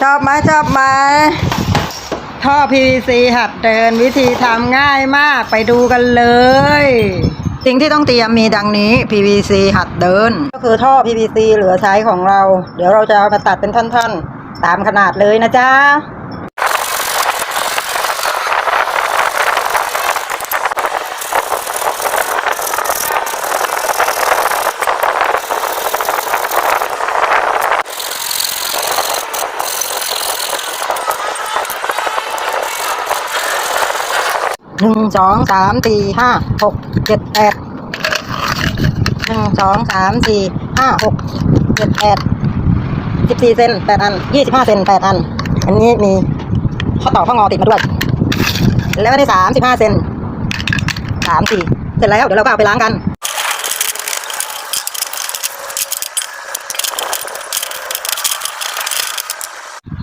ชอบไหมชอบไหมท่อ PVC หัดเดินวิธีทำง่ายมากไปดูกันเลย สิ่งที่ต้องเตรียมมีดังนี้ PVC หัดเดิน ก็คือท่อ PVC เหลือใช้ของเรา เดี๋ยวเราจะเอามาตัดเป็นท่อนๆ ตามขนาดเลยนะจ๊ะ หนึ่งสองสามสี่ห้าหกเจ็ดแปดหนึ่งสองสามสี่ห้าหกเจ็ดแปดสิบสี่เซนแปดอันยี่สิบห้าเซนแปดอัน อันนี้มีข้อต่อข้องอติดมาด้วย แล้วก็ได้สามสิบห้าเซนสามสี่เสร็จแล้วเดี๋ยวเราก็เอาไปล้างกัน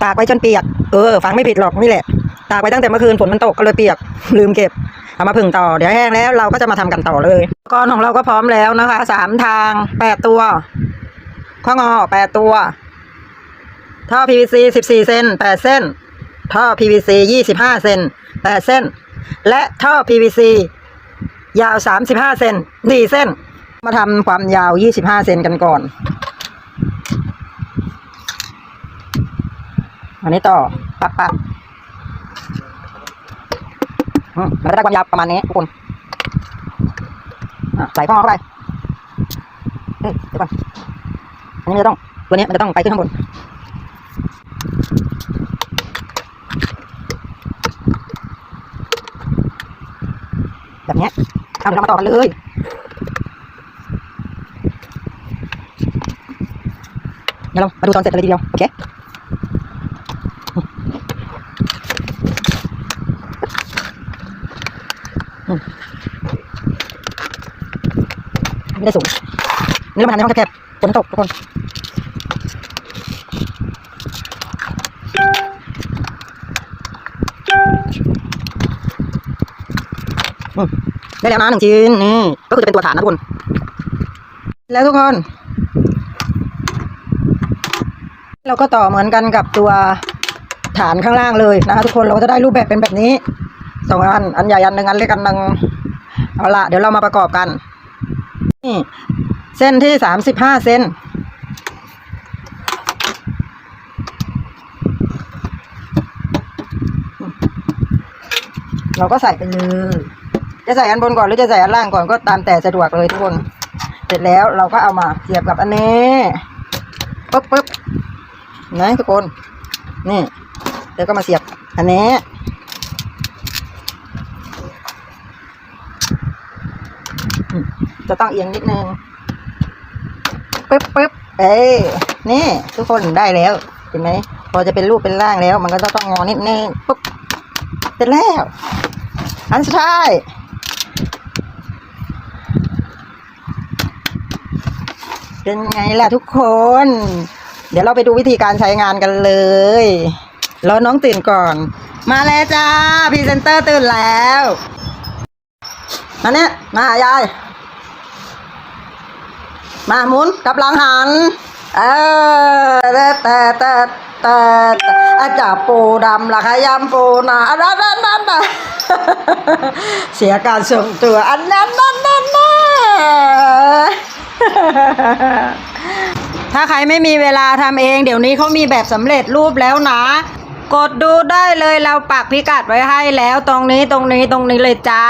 ตากไว้จนเปียก เออ ฟังไม่ผิดหรอกนี่แหละ ตากไว้ตั้งแต่เมื่อคืนฝนมันตกก็เลยเปียกลืมเก็บเอามาผึ่งต่อเดี๋ยวแห้งแล้วเราก็จะมาทำกันต่อเลยอุปกรณ์ของเราก็พร้อมแล้วนะคะสามทางแปดตัว ข้องอแปดตัว ท่อ PVC สิบสี่เซนแปดเส้น ท่อ PVC ยี่สิบห้าเซนแปดเส้น และท่อ PVC ยาวสามสิบห้าเซนสี่เส้น มาทำความยาวยี่สิบห้าเซนกันก่อน อันนี้ต่อปักปัก มันได้ความยาวประมาณนี้ทุกคนใส่ข้อเข้าไปเอ้ยเดี๋ยวก่อนอันนี้มันจะต้องตัวนี้มันจะต้องไปขึ้นข้างบนแบบนี้เอาเดี๋ยวเรามาต่อกันเลยเดี๋ยวเรามาดูตอนเสร็จกันเลยทีเดียว โอเค ไม่ได้สูงนี่เรามาทำในห้องแคบๆฝนตกทุกคนอืมได้แล้วนะหนึ่งชิ้นนี่ก็คือจะเป็นตัวฐานนะทุกคน แล้วทุกคน เราก็ต่อเหมือนกันกับตัวฐานข้างล่างเลยนะคะทุกคนเราก็จะได้รูปแบบเป็นแบบนี้ สองอัน อันใหญ่อันหนึ่งอันเล็กอันหนึ่งเอาละเดี๋ยวเรามาประกอบกัน นี่ เส้นที่สามสิบห้าเซนเราก็ใส่ไปเลยจะใส่อันบนก่อนหรือจะใส่อันล่างก่อนก็ตามแต่สะดวกเลยทุกคน เสร็จแล้วเราก็เอามาเสียบกับอันนี้ปึ๊บปึ๊บนะทุกคน นี่ แล้วก็มาเสียบอันนี้ จะต้องเอียงนิดนึงปึ๊บปึ๊บเอ้นี่ ทุกคนได้แล้วเห็นไหมพอจะเป็นรูปเป็นร่างแล้ว มันก็ต้องงอนิดนึงปุ๊บเสร็จแล้ว อันสุดท้ายเป็นไงล่ะทุกคน เดี๋ยวเราไปดูวิธีการใช้งานกันเลยรอน้องตื่นก่อน มาแล้วจ้าพรีเซนเตอร์ตื่นแล้วมาเนี่ยมาหายาย มาหมุนกับหลังหัน เออแต่แต่แต่แต่อาจาปูดำละขยำปูนาอันนั้นนั่นนั่นน่ะเสียการส่งตัวอันนั้นนั่นนั่นน่ะถ้าใครไม่มีเวลาทำเอง เดี๋ยวนี้เขามีแบบสำเร็จรูปแล้วนะ กดดูได้เลยเราปักพิกัดไว้ให้แล้วตรงนี้ตรงนี้ตรงนี้เลยจ้า